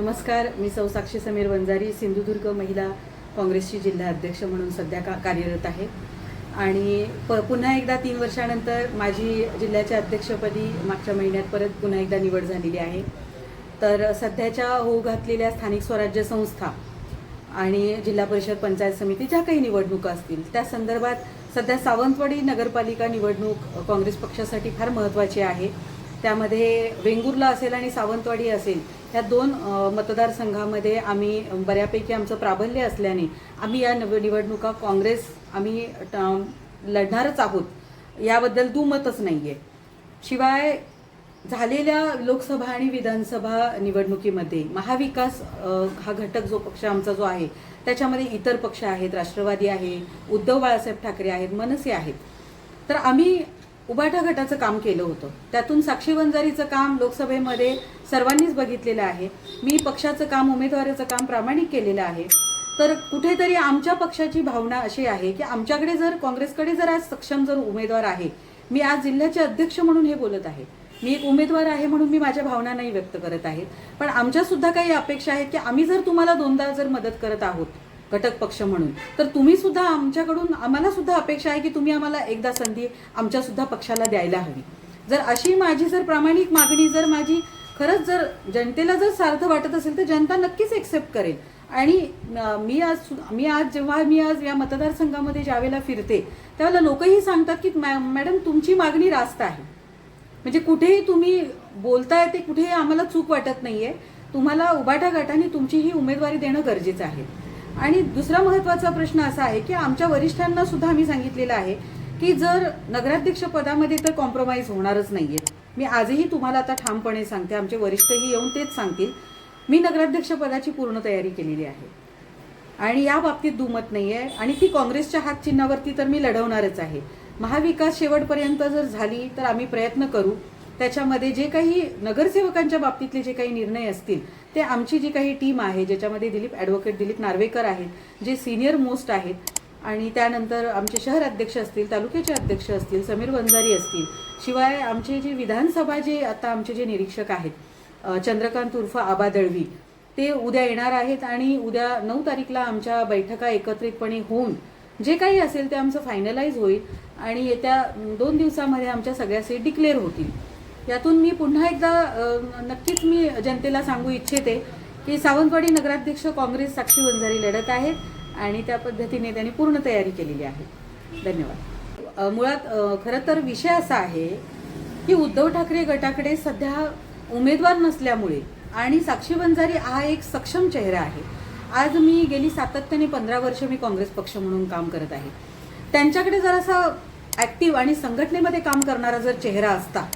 नमस्कार मी सौसाक्षी समीर वंजारी सिंधुदुर्ग महिला काँग्रेसची जिल्हा अध्यक्ष म्हणून सध्या का कार्यरत आहे. आणि प पुन्हा एकदा तीन वर्षानंतर माझी जिल्ह्याच्या अध्यक्षपदी मागच्या महिन्यात परत पुन्हा एकदा निवड झालेली आहे. तर सध्याच्या होऊ घातलेल्या स्थानिक स्वराज्य संस्था आणि जिल्हा परिषद पंचायत समिती ज्या काही निवडणुका असतील त्या संदर्भात सध्या सावंतवाडी नगरपालिका निवडणूक काँग्रेस पक्षासाठी फार महत्त्वाची आहे. त्यामध्ये वेंगुर्ला असेल आणि सावंतवाडी असेल या दोन मतदारसंघामध्ये आम्ही बऱ्यापैकी आमचं प्राबल्य असल्याने आम्ही या नव निवडणुका काँग्रेस आम्ही ट- लढणारच आहोत. याबद्दल दुमतच नाही आहे शिवाय झालेल्या लोकसभा आणि विधानसभा निवडणुकीमध्ये महाविकास हा घटक जो पक्ष आमचा जो आहे त्याच्यामध्ये इतर पक्ष आहेत राष्ट्रवादी आहे उद्धव बाळासाहेब ठाकरे आहेत मनसे आहेत. तर आम्ही उबाठा गटाचं काम केलं होतं. त्यातून साक्षी वंजारीचं काम लोकसभेमध्ये सर्वांनीच बघितलेलं आहे. मी पक्षाचं काम उमेदवाराचं काम प्रामाणिक केलेलं आहे. तर कुठेतरी आमच्या पक्षाची भावना अशी आहे की आमच्याकडे जर काँग्रेसकडे जर आज सक्षम जर उमेदवार आहे मी आज जिल्ह्याचे अध्यक्ष म्हणून हे बोलत आहे. मी एक उमेदवार आहे म्हणून मी माझ्या भावना नाही व्यक्त करत आहे. पण आमच्यासुद्धा काही अपेक्षा आहेत की आम्ही जर तुम्हाला दोनदा जर मदत करत आहोत घटक पक्ष म्हणून. तर तुम्ही सुद्धा आमच्याकडून आम्हाला सुद्धा अपेक्षा आहे की तुम्ही आम्हाला एकदा संधी आमच्या सुद्धा पक्षाला द्यायला हवी. जर अशी माझी जर प्रामाणिक मागणी जर माझी खरंच जर जनतेला जर सार्थ वाटत असेल तर जनता नक्कीच एक्सेप्ट करेल. आणि मी आज सु- मी आज जेव्हा मी आज या मतदारसंघामध्ये ज्यावेळेला फिरते त्यावेळेला लोकही सांगतात की मॅ- मॅडम तुमची मागणी रास्त आहे. म्हणजे कुठेही तुम्ही बोलताय ते कुठेही आम्हाला चूक वाटत नाही आहे तुम्हाला उबाटा गटाने तुमची ही उमेदवारी देणं गरजेचं आहे. आणि दुसरा महत्त्वाचा प्रश्न असा आहे की आमच्या वरिष्ठांना सुद्धा आम्ही सांगितलेलं आहे की जर नगराध्यक्ष पदामध्ये तर कॉम्प्रोमाइज होणारच नाहीये. मी आजही तुम्हाला आता ठामपणे सांगते आमचे वरिष्ठही येऊन तेच सांगतील. मी नगराध्यक्ष पदाची पूर्ण तयारी केलेली आहे. आणि या बाबतीत दुमत नाही आहे आणि ती काँग्रेसच्या हात चिन्हावरती तर मी लढवणारच आहे. महाविकास शेवटपर्यंत जर झाली तर आम्ही प्रयत्न करू. त्याच्यामध्ये जे काही नगरसेवकांच्या बाबतीतले जे काही निर्णय असतील ते आमची जी काही टीम आहे ज्याच्यामध्ये दिलीप ॲडव्होकेट दिलीप नार्वेकर आहेत जे सिनियर मोस्ट आहेत आणि त्यानंतर आमचे शहर अध्यक्ष असतील तालुक्याचे अध्यक्ष असतील समीर वंजारी असतील शिवाय आमचे जे विधानसभा जे आता आमचे जे निरीक्षक आहेत चंद्रकांत उर्फ आबा दळवी ते उद्या येणार आहेत आणि उद्या नऊ तारीखला आमच्या बैठका एकत्रितपणे होऊन जे काही असेल ते आमचं फायनलाइज होईल आणि येत्या दोन दिवसामध्ये आमच्या सगळ्या सीट डिक्लेअर होतील. यातून मी पुन्हा एकदा नक्कीच मी जनतेला सांगू इच्छिते की सावंतवाडी नगराध्यक्ष काँग्रेस साक्षी वंजारी लढत आहेत आणि त्या पद्धतीने त्यांनी पूर्ण तयारी केलेली आहे. धन्यवाद. मुळात खरं तर विषय असा आहे की उद्धव ठाकरे गटाकडे सध्या उमेदवार नसल्यामुळे आणि साक्षी वंजारी हा एक सक्षम चेहरा आहे. आज मी गेली सातत्याने पंधरा वर्ष मी काँग्रेस पक्ष म्हणून काम करत आहे. त्यांच्याकडे जरासा ॲक्टिव्ह आणि संघटनेमध्ये काम करणारा जर चेहरा असता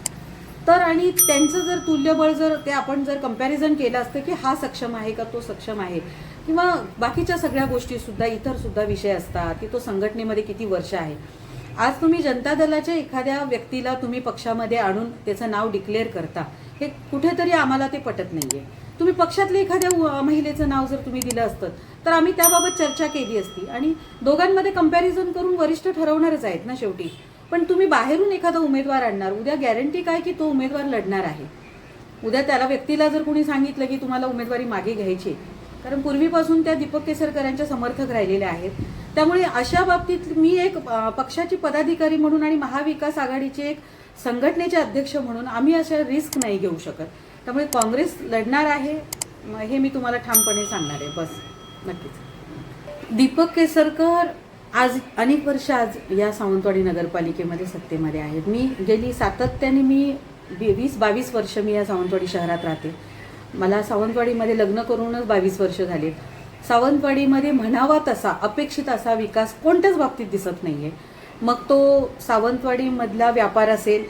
तर आणि त्यांचं जर तुल्यबळ जर ते आपण जर कंपॅरिझन केलं असतं की हा सक्षम आहे का तो सक्षम आहे? किंवा बाकीच्या सगळ्या गोष्टी सुद्धा इतर सुद्धा विषय असतात की तो संघटनेमध्ये किती वर्ष आहे? आज तुम्ही जनता दलाच्या एखाद्या व्यक्तीला तुम्ही पक्षामध्ये आणून त्याचं नाव डिक्लेअर करता हे कुठेतरी आम्हाला ते पटत नाहीये. तुम्ही पक्षातल्या एखाद्या महिलेचं नाव जर तुम्ही दिलं असतं तर आम्ही त्याबाबत चर्चा केली असती. आणि दोघांमध्ये कंपॅरिझन करून वरिष्ठ ठरवणारच आहेत ना शेवटी. पण तुम्ही बाहेरून एखादा उमेदवार आणणार. उद्या गॅरंटी काय की तो उमेदवार लढणार आहे? उद्या त्याला व्यक्तीला जर कोणी सांगितलं की तुम्हाला उमेदवारी मागे घ्यायची कारण पूर्वीपासून त्या दीपक केसरकरांच्या समर्थक राहिलेल्या आहेत. त्यामुळे अशा बाबतीत मी एक पक्षाची पदाधिकारी म्हणून आणि महाविकास आघाडीचे एक संघटनेचे अध्यक्ष म्हणून आम्ही अशा रिस्क नाही घेऊ शकत. त्यामुळे काँग्रेस लढणार आहे हे मी तुम्हाला ठामपणे सांगणार आहे. बस. नक्कीच. दीपक केसरकर आज अनेक वर्ष आज या सावंतवाडी नगरपालिकेमध्ये सत्तेमध्ये आहेत. मी गेली सातत्याने मी वीस बावीस वर्ष मी या सावंतवाडी शहरात राहते. मला सावंतवाडीमध्ये लग्न करूनच बावीस वर्ष झालीत सावंतवाडीमध्ये म्हणावा तसा अपेक्षित असा विकास कोणत्याच बाबतीत दिसत नाही आहे मग तो सावंतवाडीमधला व्यापार असेल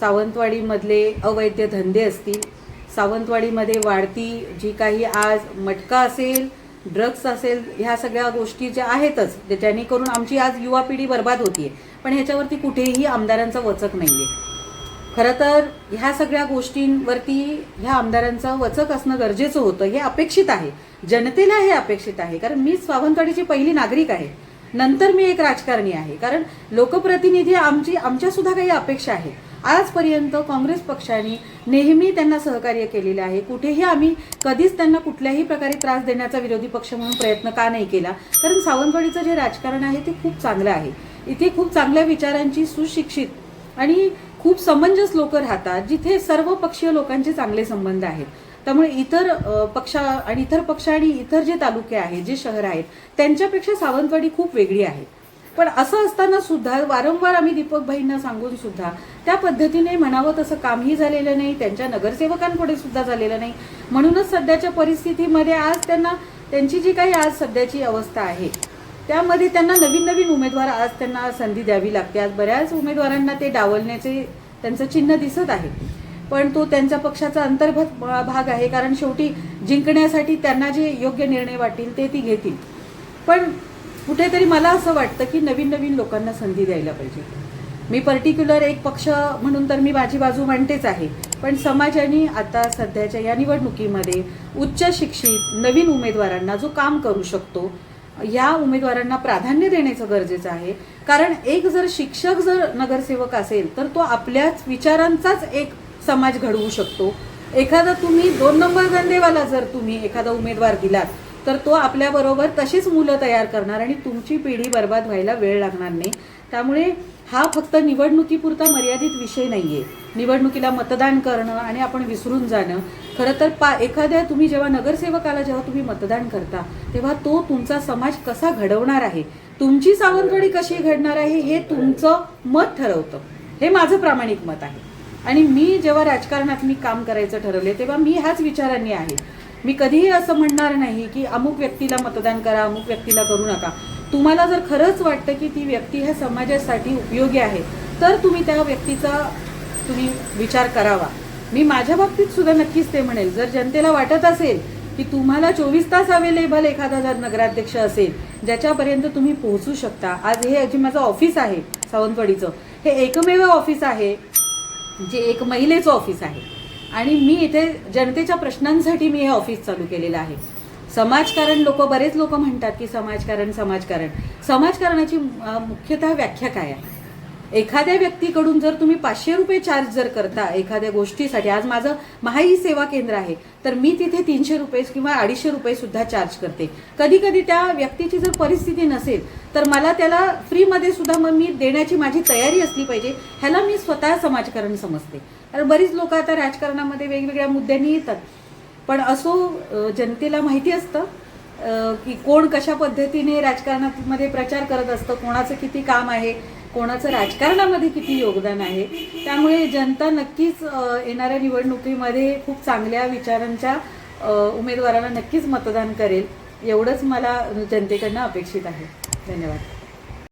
सावंतवाडीमधले अवैध धंदे असतील सावंतवाडीमध्ये वाढती जी काही आज मटका असेल ड्रग्स असेल ह्या सगळ्या गोष्टी ज्या आहेतच जे- जेणेकरून आमची आज युवा पिढी बर्बाद होतीये. पण ह्याच्यावरती कुठेही आमदारांचा वचक नाही आहे खरं तर ह्या सगळ्या गोष्टींवरती ह्या आमदारांचा वचक असणं गरजेचं होतं हे अपेक्षित आहे. जनतेला हे अपेक्षित आहे कारण मी सावंतवाडीची पहिली नागरिक आहे. नंतर मी एक राजकारणी आहे कारण लोकप्रतिनिधी आमची आमच्यासुद्धा काही अपेक्षा आहे आजपर्यंत काँग्रेस पक्षाने नेहमी त्यांना सहकार्य केलेलं आहे. कुठेही आम्ही कधीच त्यांना कुठल्याही प्रकारे त्रास देण्याचा विरोधी पक्ष म्हणून प्रयत्न का नाही केला. कारण सावंतवाडीचं जे राजकारण आहे ते खूप चांगलं आहे. इथे खूप चांगल्या विचारांची सुशिक्षित आणि खूप समंजस लोक राहतात जिथे सर्व पक्षीय लोकांचे चांगले संबंध आहेत. त्यामुळे इतर पक्षा आणि इतर पक्ष आणि इतर जे तालुके आहेत जे शहर आहेत त्यांच्यापेक्षा सावंतवाडी खूप वेगळी आहे. पण असं असताना सुद्धा वारंवार आम्ही दीपक भाईंना सांगून सुद्धा त्या पद्धतीने म्हणावं तसं कामही झालेलं नाही त्यांच्या नगरसेवकांपुढे सुद्धा झालेलं नाही. म्हणूनच सध्याच्या परिस्थितीमध्ये आज त्यांना त्यांची जी काही आज सध्याची अवस्था आहे त्यामध्ये त्यांना नवीन नवीन उमेदवार आज त्यांना संधी द्यावी लागते. आज बऱ्याच उमेदवारांना ते डावलण्याचे त्यांचं चिन्ह दिसत आहे. पण तो त्यांच्या पक्षाचा अंतर्गत भाग आहे कारण शेवटी जिंकण्यासाठी त्यांना जे योग्य निर्णय वाटेल ते ती घेतील. पण कुठेतरी मला असं वाटतं की नवीन नवीन लोकांना संधी द्यायला पाहिजे. मी पर्टिक्युलर एक पक्ष म्हणून तर मी माझी बाजू मांडतेच आहे. पण समाजाने आता सध्याच्या या निवडणुकीमध्ये उच्च शिक्षित नवीन उमेदवारांना जो काम करू शकतो या उमेदवारांना प्राधान्य देण्याचं गरजेचं आहे. कारण एक जर शिक्षक जर नगरसेवक असेल तर तो आपल्याच विचारांचाच एक समाज घडवू शकतो. एखादा तुम्ही दोन नंबर गंदेवाला जर तुम्ही एखादा उमेदवार दिलात तर तो आपल्याबरोबर तशीच मुलं तयार करणार आणि तुमची पिढी बर्बाद व्हायला वेळ लागणार नाही. त्यामुळे हा फक्त निवडणुकीपुरता मर्यादित विषय नाही आहे निवडणुकीला मतदान करणं आणि आपण विसरून जाणं. खरं तर पा एखाद्या तुम्ही जेव्हा नगरसेवकाला जेव्हा तुम्ही मतदान करता तेव्हा तो तुमचा समाज कसा घडवणार आहे? तुमची सावंतवाडी कशी घडणार आहे हे तुमचं मत ठरवतं. हे माझं प्रामाणिक मत आहे. आणि मी जेव्हा राजकारणात मी काम करायचं ठरवले तेव्हा मी ह्याच विचारांनी आहे. मी कधीही असं म्हणणार नाही की अमुक व्यक्तीला मतदान करा अमुक व्यक्तीला करू नका. तुम्हाला जर खरंच वाटतं की ती व्यक्ती ह्या समाजासाठी उपयोगी आहे तर तुम्ही त्या व्यक्तीचा तुम्ही विचार करावा. मी माझ्या बाबतीत सुद्धा नक्कीच ते म्हणेल. जर जनतेला वाटत असेल की तुम्हाला चोवीस तास अवेलेबल एखादा जर नगराध्यक्ष असेल ज्याच्यापर्यंत तुम्ही पोहोचू शकता. आज हे जे माझं ऑफिस आहे सावंतवाडीचं हे एकमेव ऑफिस आहे जे एक महिलेचं ऑफिस आहे. आणि मी इथे जनतेच्या प्रश्नांसाठी मी हे ऑफिस चालू केलेलं आहे. समाजकारण लोक बरेच लोक म्हणतात की समाजकारण समाजकारण. समाजकारणाची मुख्यतः व्याख्या काय आहे? एखाद्या व्यक्तीकडून जर तुम्ही पाचशे रुपये चार्ज जर करता एखाद्या गोष्टीसाठी आज माझं महाई सेवा केंद्र आहे तर मी तिथे तीनशे रुपये किंवा अडीचशे रुपये सुद्धा चार्ज करते. कधी कधी त्या व्यक्तीची जर परिस्थिती नसेल तर मला त्याला फ्रीमध्ये सुद्धा मग मी देण्याची माझी तयारी असली पाहिजे ह्याला मी स्वतः समाजकारण समजते. कारण बरीच लोक आता राजकारणामध्ये वेगवेगळ्या मुद्द्यांनी येतात. पण असो जनतेला माहिती असतं की कोण कशा पद्धतीने राजकारणामध्ये प्रचार करत असतं कोणाचं किती काम आहे कोणाचं राजकारणामध्ये किती योगदान आहे? त्यामुळे जनता नक्कीच येणाऱ्या निवडणुकीमध्ये खूप चांगल्या विचारांच्या उमेदवाराला नक्कीच मतदान करेल. एवढंच मला जनतेकडनं अपेक्षित आहे. धन्यवाद.